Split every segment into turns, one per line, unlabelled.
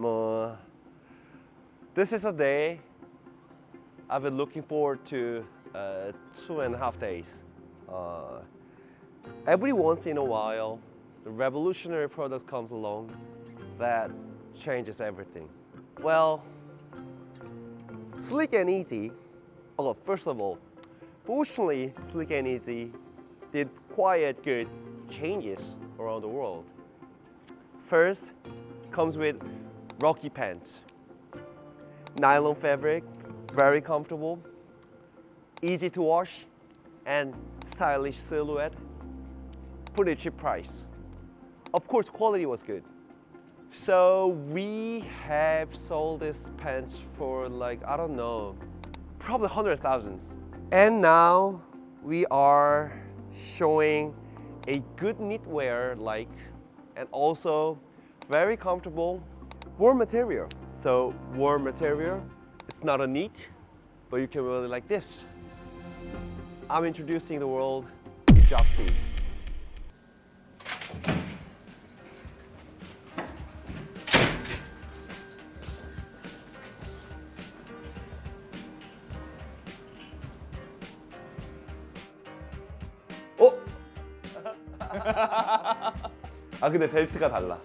뭐 This is a day I've been looking forward to uh, two and a half days. Uh, every once in a while, the revolutionary product comes along that changes everything. Well, Slick and Easy. Oh, first of all, fortunately, Slick and Easy did quite good changes around the world. First, comes with Rocky pants, nylon fabric, very comfortable, easy to wash, and stylish silhouette. Pretty cheap price. Of course, quality was good. So we have sold this pants for like I don't know, probably hundred thousands. And now we are showing a good knitwear like, and also very comfortable warm material. So warm material, it's not a knit, but you can wear it like this. I'm introducing the world job Steve. 어? 아 근데 벨트가 달라.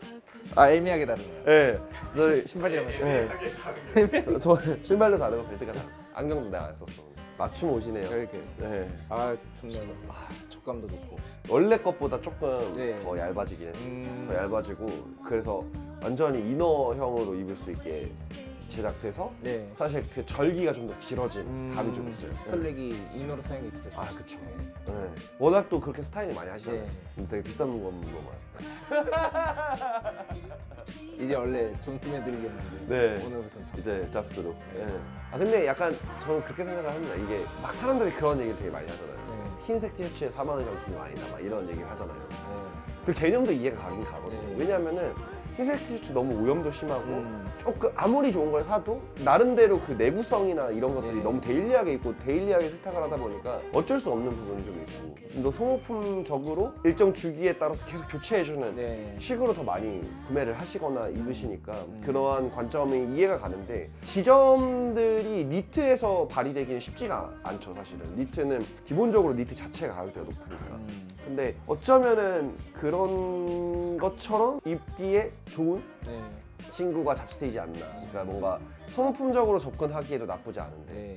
아 애매하게 다르네요.
예. 네.
신발이랑
예. 저, 저 신발도 다르고 벨트가 다르고 안경도 내가 안 썼어. 맞춤 옷이네요.
이렇게
네.
아 좋네요. 아 촉감도 좋고.
원래 것보다 조금
네.
더 얇아지긴 했어.
음.
더 얇아지고 그래서 완전히 이너형으로 입을 수 있게 제작돼서
네.
사실 그 절기가 좀 더 길어진
음.
감이 좀 있어요. 네.
컬렉이 이너로 사용이 진짜
아,
좋죠.
그쵸.
네.
네. 워낙 또 그렇게 스타일이 많이 하시잖아요.
네.
되게 비싼 물건만.
이제 원래 존 스매 드리겠는데
네.
오늘부터 잡스.
이제 잡스로.
네.
네. 아 근데 약간 저는 그렇게 생각을 합니다. 이게 막 사람들이 그런 얘기를 되게 많이 하잖아요.
네.
흰색 티셔츠에 4만 원 이상 주는 거 아니다. 막 이런 얘기 를 하잖아요.
네.
그 개념도 이해가 가긴 가거든요.
네.
왜냐면은 흰색 티셔츠 너무 오염도 심하고
음.
조금 아무리 좋은 걸 사도 나름대로 그 내구성이나 이런 것들이
네.
너무 데일리하게 있고 데일리하게 세탁을 하다 보니까 어쩔 수 없는 부분이 좀 있고 좀 더 소모품적으로 일정 주기에 따라서 계속 교체해주는
네.
식으로 더 많이 구매를 하시거나 입으시니까
음.
그러한 관점이 이해가 가는데 지점들이 니트에서 발휘되기는 쉽지가 않죠 사실은 니트는 기본적으로 니트 자체가 가격대가 높으니까
음.
근데 어쩌면은 그런 것처럼 입기에 좋은
네.
친구가 잡스테이지 않나 그러니까 뭔가 소모품적으로 접근하기에도 나쁘지 않은데
네.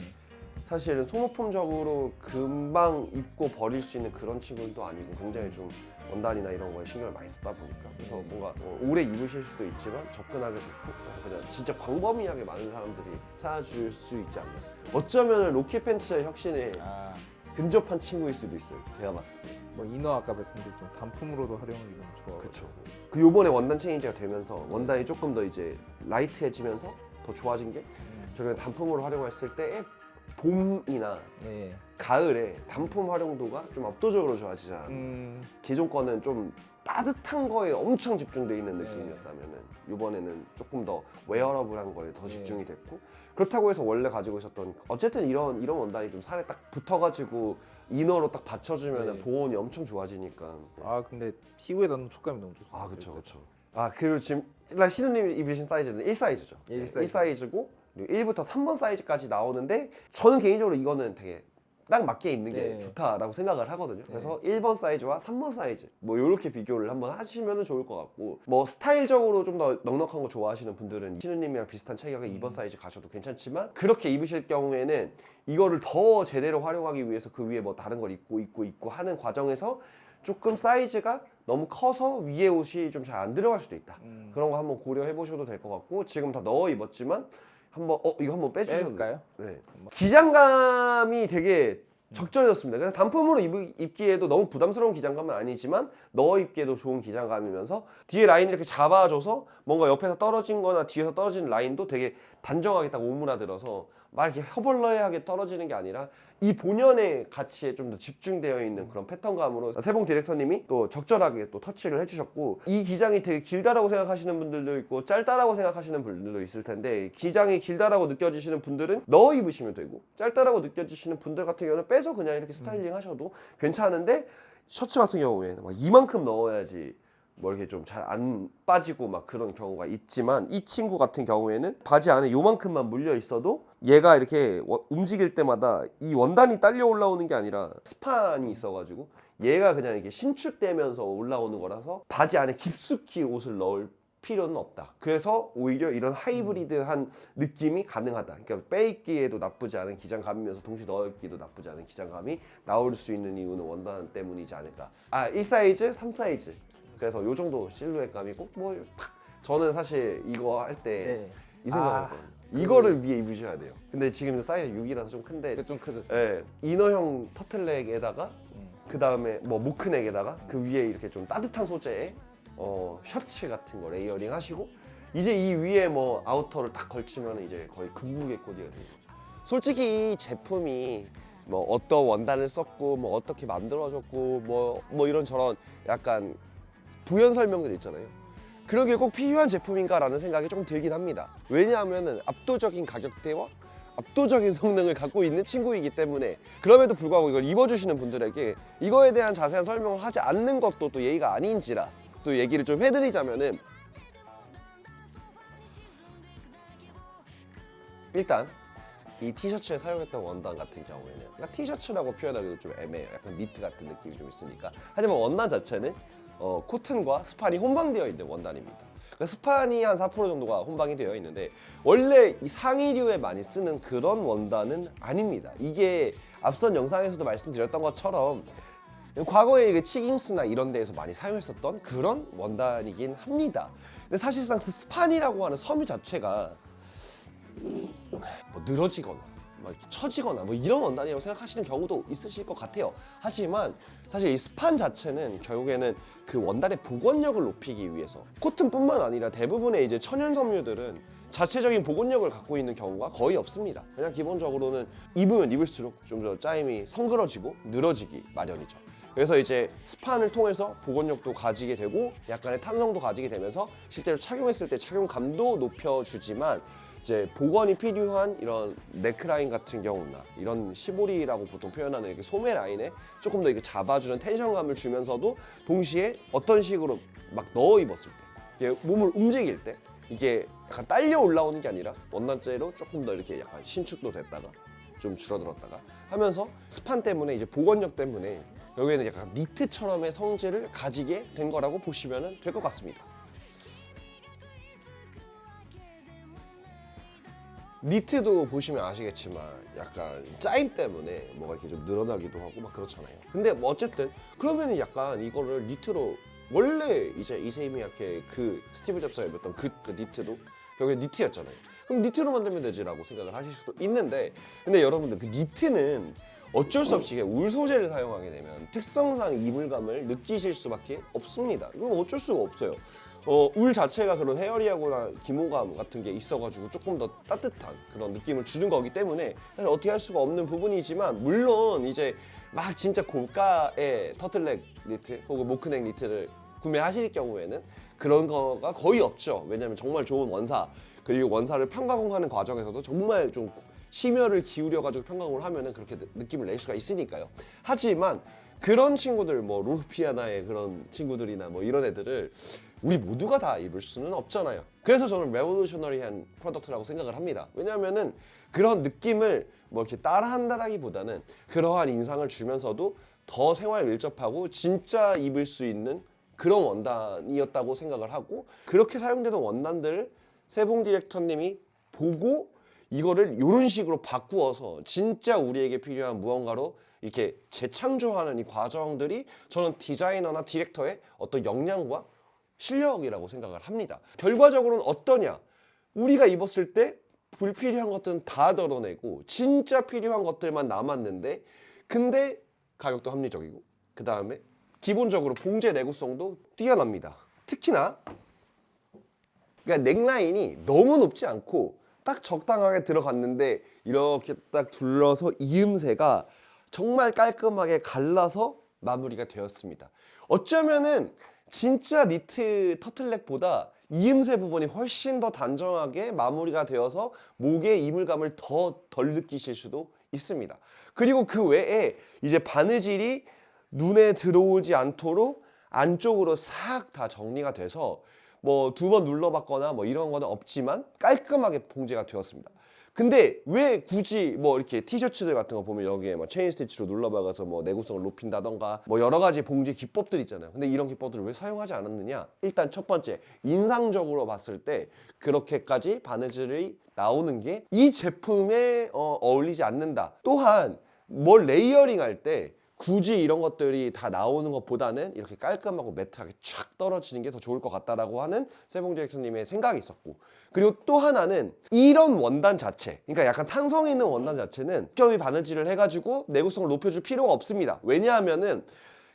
사실은 소모품적으로 금방 입고 버릴 수 있는 그런 친구는 또 아니고 굉장히 좀 원단이나 이런 거에 신경을 많이 쓰다 보니까 그래서 뭔가 어, 오래 입으실 수도 있지만 접근하기 좋고 그래서 그냥 진짜 광범위하게 많은 사람들이 찾아줄 수 있지 않나 어쩌면 로켓 팬츠의 혁신에
아.
근접한 친구일 수도 있어요 제가 봤을 때
뭐 이너 아까 말씀드린 좀 단품으로도 활용하기는 좋아.
그쵸 그 요번에 원단 체인지가 되면서 원단이 조금 더 이제 라이트해지면서 더 좋아진 게
음.
저희가 단품으로 활용했을 때 봄이나
네.
가을에 단품 활용도가 좀 압도적으로 좋아지잖아.
음.
기존 거는 좀 따뜻한 거에 엄청 집중돼 있는
네.
느낌이었다면은 이번에는 조금 더 웨어러블한 거에 더
네.
집중이 됐고 그렇다고 해서 원래 가지고 있었던 어쨌든 이런 이런 원단이 좀 살에 딱 붙어가지고 이너로 딱 받쳐주면
네.
보온이 엄청 좋아지니까.
아 근데 피부에 닿는 촉감이 너무 좋습니다.
아 그쵸 그쵸. 아 그리고 지금 일단 신우님이 입으신 사이즈는 1 사이즈죠. 일1
사이즈.
사 이즈고 1부터 3번 사이즈까지 나오는데 저는 개인적으로 이거는 되게 딱 맞게 입는 게
네.
좋다라고 생각을 하거든요. 그래서 1번 사이즈와 3번 사이즈 뭐 이렇게 비교를 한번 하시면 좋을 것 같고 뭐 스타일적으로 좀 더 넉넉한 거 좋아하시는 분들은 신우님이랑 비슷한 체격의
음.
2번 사이즈 가셔도 괜찮지만 그렇게 입으실 경우에는 이거를 더 제대로 활용하기 위해서 그 위에 뭐 다른 걸 입고 입고 입고 하는 과정에서 조금 사이즈가 너무 커서 위에 옷이 좀 잘 안 들어갈 수도 있다.
음.
그런 거 한번 고려해 보셔도 될 것 같고 지금 다 넣어 입었지만 한번 어 이거 한번 빼주셔도.
빼볼까요?
네. 기장감이 되게 적절해졌습니다. 그냥 단품으로 입, 입기에도 너무 부담스러운 기장감은 아니지만 넣어 입기에도 좋은 기장감이면서 뒤에 라인 이렇게 잡아줘서 뭔가 옆에서 떨어진 거나 뒤에서 떨어진 라인도 되게 단정하게 딱 오므라들어서 막 이렇게 허벌러하게 떨어지는 게 아니라 이 본연의 가치에 좀 더 집중되어 있는 그런 패턴감으로 세봉 디렉터님이 또 적절하게 또 터치를 해주셨고 이 기장이 되게 길다라고 생각하시는 분들도 있고 짧다라고 생각하시는 분들도 있을 텐데 기장이 길다라고 느껴지시는 분들은 넣어 입으시면 되고 짧다라고 느껴지시는 분들 같은 경우는 빼서 그냥 이렇게 스타일링 하셔도 괜찮은데 셔츠 같은 경우에는 막 이만큼 넣어야지 뭐 이렇게 좀 잘 안 빠지고 막 그런 경우가 있지만 이 친구 같은 경우에는 바지 안에 요만큼만 물려 있어도 얘가 이렇게 워- 움직일 때마다 이 원단이 딸려 올라오는 게 아니라 스판이 있어가지고 얘가 그냥 이렇게 신축되면서 올라오는 거라서 바지 안에 깊숙이 옷을 넣을 필요는 없다. 그래서 오히려 이런 하이브리드한 느낌이 가능하다. 그러니까 빼입기에도 나쁘지 않은 기장감이면서 동시에 넣어입기도 나쁘지 않은 기장감이 나올 수 있는 이유는 원단 때문이지 않을까. 아, 1 사이즈, 3 사이즈. 그래서 요 정도 실루엣 감이고 뭐 탁. 저는 사실 이거 할 때 이
네.
생각을
아,
했거든요. 이거를 위에 입으셔야 돼요. 근데 지금 사이즈 6이라서 좀 큰데
이게 좀 크죠.
예, 이너형 터틀넥에다가
음.
그 다음에 뭐 모크넥에다가 그 위에 이렇게 좀 따뜻한 소재의 어, 셔츠 같은 거 레이어링 하시고 이제 이 위에 뭐 아우터를 딱 걸치면 이제 거의 극무의 코디가 되는 거죠. 솔직히 이 제품이 뭐 어떤 원단을 썼고 뭐 어떻게 만들어졌고 뭐 뭐 이런 저런 약간 부연 설명들 있잖아요. 그런 게 꼭 필요한 제품인가라는 생각이 좀 들긴 합니다. 왜냐하면은 압도적인 가격대와 압도적인 성능을 갖고 있는 친구이기 때문에 그럼에도 불구하고 이걸 입어주시는 분들에게 이거에 대한 자세한 설명을 하지 않는 것도 또 예의가 아닌지라 또 얘기를 좀 해드리자면은 일단 이 티셔츠에 사용했던 원단 같은 경우에는 그러니까 티셔츠라고 표현하기도 좀 애매해요. 약간 니트 같은 느낌이 좀 있으니까. 하지만 원단 자체는 어, 코튼과 스판이 혼방되어 있는 원단입니다. 그러니까 스판이 한 4% 정도가 혼방이 되어 있는데 원래 이 상의류에 많이 쓰는 그런 원단은 아닙니다. 이게 앞선 영상에서도 말씀드렸던 것처럼 과거에 이게 치깅스나 이런 데에서 많이 사용했었던 그런 원단이긴 합니다. 근데 사실상 그 스판이라고 하는 섬유 자체가 뭐 늘어지거나 막 처지거나 뭐 이런 원단이라고 생각하시는 경우도 있으실 것 같아요. 하지만 사실 이 스판 자체는 결국에는 그 원단의 복원력을 높이기 위해서 코튼뿐만 아니라 대부분의 이제 천연 섬유들은 자체적인 복원력을 갖고 있는 경우가 거의 없습니다. 그냥 기본적으로는 입으면 입을수록 좀 더 짜임이 성그러지고 늘어지기 마련이죠. 그래서 이제 스판을 통해서 복원력도 가지게 되고 약간의 탄성도 가지게 되면서 실제로 착용했을 때 착용감도 높여주지만 이제 복원이 필요한 이런 네크라인 같은 경우나 이런 시보리라고 보통 표현하는 이렇게 소매 라인에 조금 더 이렇게 잡아주는 텐션감을 주면서도 동시에 어떤 식으로 막 넣어 입었을 때 몸을 움직일 때 이게 약간 딸려 올라오는 게 아니라 원단재로 조금 더 이렇게 약간 신축도 됐다가 좀 줄어들었다가 하면서 스판 때문에 이제 복원력 때문에 여기에는 약간 니트처럼의 성질을 가지게 된 거라고 보시면 될 것 같습니다. 니트도 보시면 아시겠지만 약간 짜임 때문에 뭐가 이렇게 좀 늘어나기도 하고 막 그렇잖아요. 근데 뭐 어쨌든 그러면은 약간 이거를 니트로 원래 이제 이세미야케 그 스티브 잡스가 입었던 그, 그 니트도 결국에 니트였잖아요. 그럼 니트로 만들면 되지라고 생각을 하실 수도 있는데 근데 여러분들 그 니트는 어쩔 수 없이 울 소재를 사용하게 되면 특성상 이물감을 느끼실 수밖에 없습니다. 이건 어쩔 수가 없어요. 어, 울 자체가 그런 헤어리하거나 기모감 같은 게 있어가지고 조금 더 따뜻한 그런 느낌을 주는 거기 때문에 사실 어떻게 할 수가 없는 부분이지만 물론 이제 막 진짜 고가의 터틀넥 니트 혹은 모크넥 니트를 구매하실 경우에는 그런 거가 거의 없죠. 왜냐하면 정말 좋은 원사 그리고 원사를 평가공하는 과정에서도 정말 좀 심혈을 기울여 가지고 평가공을 하면은 그렇게 느- 느낌을 낼 수가 있으니까요. 하지만 그런 친구들 뭐 루피아나의 그런 친구들이나 뭐 이런 애들을 우리 모두가 다 입을 수는 없잖아요. 그래서 저는 레볼루셔너리한 프로덕트라고 생각을 합니다. 왜냐하면은 그런 느낌을 뭐 이렇게 따라한다라기보다는 그러한 인상을 주면서도 더 생활 밀접하고 진짜 입을 수 있는 그런 원단이었다고 생각을 하고 그렇게 사용되는 원단들을 세봉 디렉터님이 보고 이거를 이런 식으로 바꾸어서 진짜 우리에게 필요한 무언가로 이렇게 재창조하는 이 과정들이 저는 디자이너나 디렉터의 어떤 역량과 실력이라고 생각을 합니다. 결과적으로는 어떠냐? 우리가 입었을 때 불필요한 것들은 다 덜어내고 진짜 필요한 것들만 남았는데 근데 가격도 합리적이고 그 다음에 기본적으로 봉제 내구성도 뛰어납니다. 특히나 그러니까 넥라인이 너무 높지 않고 딱 적당하게 들어갔는데 이렇게 딱 둘러서 이음새가 정말 깔끔하게 갈라서 마무리가 되었습니다. 어쩌면은 진짜 니트 터틀넥보다 이음새 부분이 훨씬 더 단정하게 마무리가 되어서 목의 이물감을 더 덜 느끼실 수도 있습니다. 그리고 그 외에 이제 바느질이 눈에 들어오지 않도록 안쪽으로 싹 다 정리가 돼서 뭐 두 번 눌러봤거나 뭐 이런 거는 없지만 깔끔하게 봉제가 되었습니다. 근데 왜 굳이 뭐 이렇게 티셔츠들 같은 거 보면 여기에 뭐 체인 스티치로 눌러박아서 뭐 내구성을 높인다던가 뭐 여러 가지 봉제 기법들 있잖아요. 근데 이런 기법들을 왜 사용하지 않았느냐? 일단 첫 번째 인상적으로 봤을 때 그렇게까지 바느질이 나오는 게 이 제품에 어, 어울리지 않는다. 또한 뭘 레이어링 할때 굳이 이런 것들이 다 나오는 것보다는 이렇게 깔끔하고 매트하게 촥 떨어지는 게 더 좋을 것 같다라고 하는 세봉 디렉터님의 생각이 있었고 그리고 또 하나는 이런 원단 자체 그러니까 약간 탄성 있는 원단 자체는 겹이 바느질을 해가지고 내구성을 높여줄 필요가 없습니다. 왜냐하면은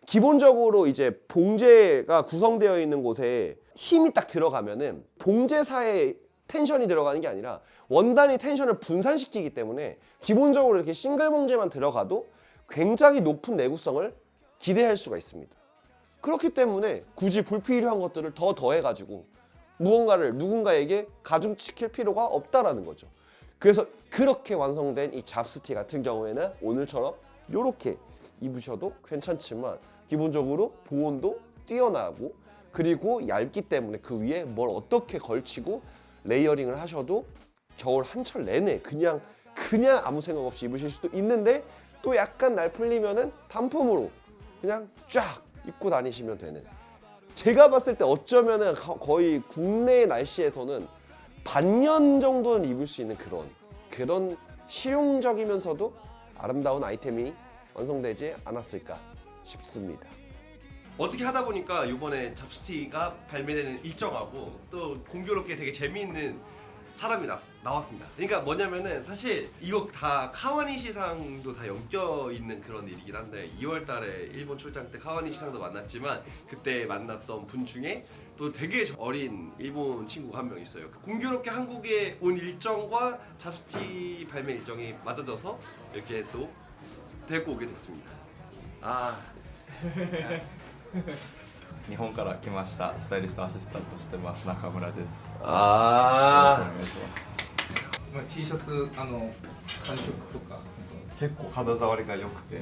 기본적으로 이제 봉제가 구성되어 있는 곳에 힘이 딱 들어가면은 봉제사에 텐션이 들어가는 게 아니라 원단이 텐션을 분산시키기 때문에 기본적으로 이렇게 싱글 봉제만 들어가도 굉장히 높은 내구성을 기대할 수가 있습니다. 그렇기 때문에 굳이 불필요한 것들을 더 더해가지고 무언가를 누군가에게 가중시킬 필요가 없다라는 거죠. 그래서 그렇게 완성된 이 잡스티 같은 경우에는 오늘처럼 이렇게 입으셔도 괜찮지만 기본적으로 보온도 뛰어나고 그리고 얇기 때문에 그 위에 뭘 어떻게 걸치고 레이어링을 하셔도 겨울 한철 내내 그냥 그냥 아무 생각 없이 입으실 수도 있는데 또 약간 날 풀리면은 단품으로 그냥 쫙 입고 다니시면 되는 제가 봤을 때 어쩌면은 거- 거의 국내 날씨에서는 반년 정도는 입을 수 있는 그런 그런 실용적이면서도 아름다운 아이템이 완성되지 않았을까 싶습니다. 어떻게 하다 보니까 이번에 잡스티가 발매되는 일정하고 또 공교롭게 되게 재미있는 사람이 나, 나왔습니다. 그러니까 뭐냐면은 사실 이거 다 카와니 시상도 다 엮여 있는 그런 일이긴 한데 2월 달에 일본 출장 때 카와니 시상도 만났지만 그때 만났던 분 중에 또 되게 어린 일본 친구가 한 명 있어요. 공교롭게 한국에 온 일정과 잡스티 발매 일정이 맞아져서 이렇게 또 데리고 오게 됐습니다. 아
日本から来ましたスタイリストアシスタントしてます中村です
아.
お願いします
まあ T シャツあの感触とか
結構肌触りが良くて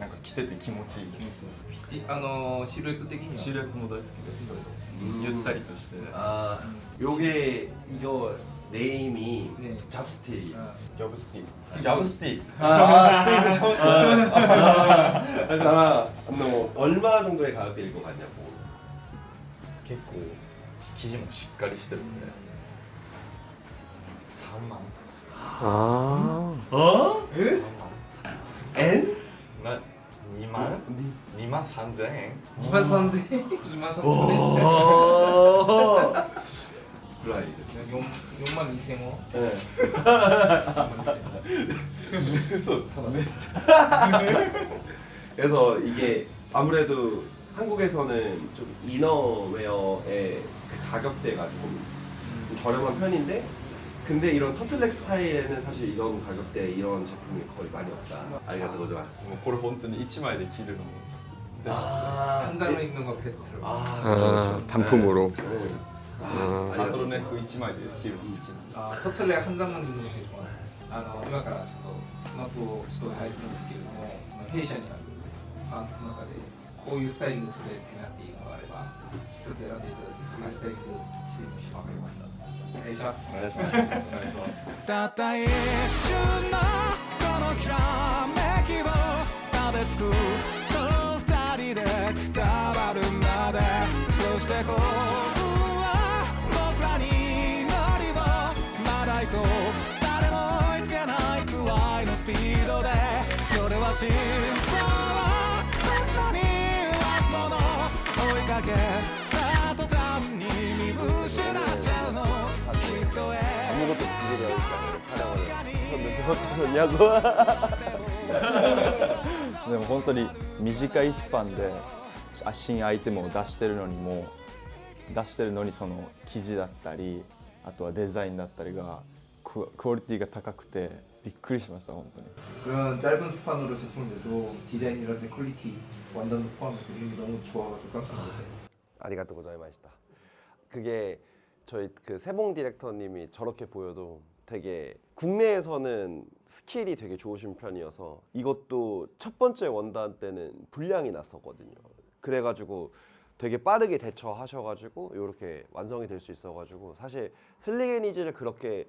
なんか着てて気持ちいい
いあのシルエット的には
シルエットも大好きですゆったりとして
아, 요게 이거 네임이
네.
잡스틱.
아,
ジョブスティックジャブスティック
아, 스테이크 셨어. 그래서 너 얼마 정도의 가격대일 것 같냐고.
結構生地もしっかりしてるんで3万
아. 어?
3万
N?
な2万2万3000円
2万3000円2万3000円
오. 브라이.
4, 4万2000円
네.
嘘
그래서 이게 아무래도 한국에서는 좀 이너웨어의 그 가격대가 좀, 좀 저렴한 편인데 근데 이런 터틀넥 스타일에는 사실 이런 가격대 이런 제품이 거의 많이 없다. 아리가또 고자마스.
もうこれ本当に1枚で着るのもベスト
아,
한 장을 입는 거 베스트로
아,
아,
그렇죠, 그렇죠.
단품으로.
네. 네.
タ
아,
ートル
아리가또.
ネック1枚で着るの好きなんで
아, 터틀넥 한 장만 입는 게 좋아요. あの今からちょっとスマップをちょっと配するんですけれども、その弊社にあるパンツの中でこういうスタイリングしてってなっているのがあれば、一つ選んでいただいてそういうスタイリングしてみましょう。わかりました。お願いします。
お願いしますお願いします
たった一瞬のこのひらめきを食べつくそう二人でくたばるまでそして幸運 をなに物追いかけた途端に見失っちゃうの
人へ
でも本当に短いスパンで新アイテムを出してるのにも出してるのにその生地だったりあとはデザインだったりがクオリティが高くてびっくりしました本当に
그런 짧은 스판으로 제품들도 디자인이라든지 퀄리티, 완단도 포함해서 이런 게 너무 좋아가지고 깜짝 놀랐어요.
아리가또 고자이마시다. 그게 저희 그 세봉 디렉터님이 저렇게 보여도 되게 국내에서는 스킬이 되게 좋으신 편이어서 이것도 첫 번째 원단 때는 불량이 났었거든요. 그래가지고 되게 빠르게 대처하셔가지고 이렇게 완성이 될 수 있어가지고 사실 슬리게니즈를 그렇게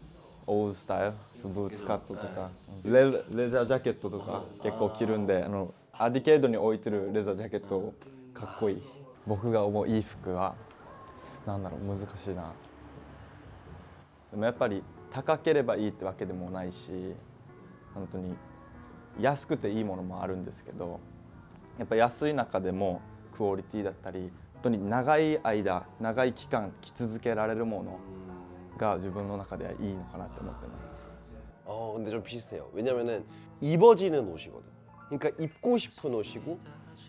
オールスタイルブーツカットとか。レレザージャケットとか結構着るんであのアディケードに置いてるレザージャケットかっこいい。僕が思ういい服はなんだろう難しいな。でもやっぱり高ければいいってわけでもないし本当に安くていいものもあるんですけどやっぱ安い中でもクオリティだったり本当に長い間長い期間着続けられるものが自分の中ではいいのかなって思ってます
어 근데 좀 비슷해요. 왜냐면은 입어지는 옷이거든. 그러니까 입고 싶은 옷이고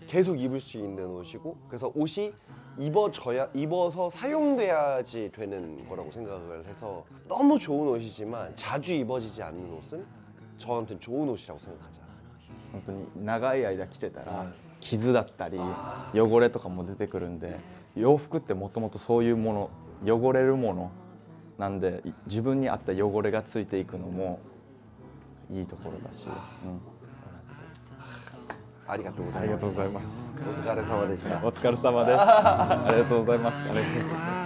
계속 입을 수 있는 옷이고 그래서 옷이 입어져야 입어서 사용돼야지 되는 거라고 생각을 해서 너무 좋은 옷이지만 자주 입어지지 않는 옷은 저한테는 좋은 옷이라고 생각하자.
本当に長い間着てたら傷だったり汚れとかも出てくるんで洋服ってもともとそういうもの汚れるもの なんで自分に合った汚れがついていくのもいいところだし、うん、ありがとうございます。
お疲れ様でした。
お疲れ様です。ありがとうございます。ありがとうございます。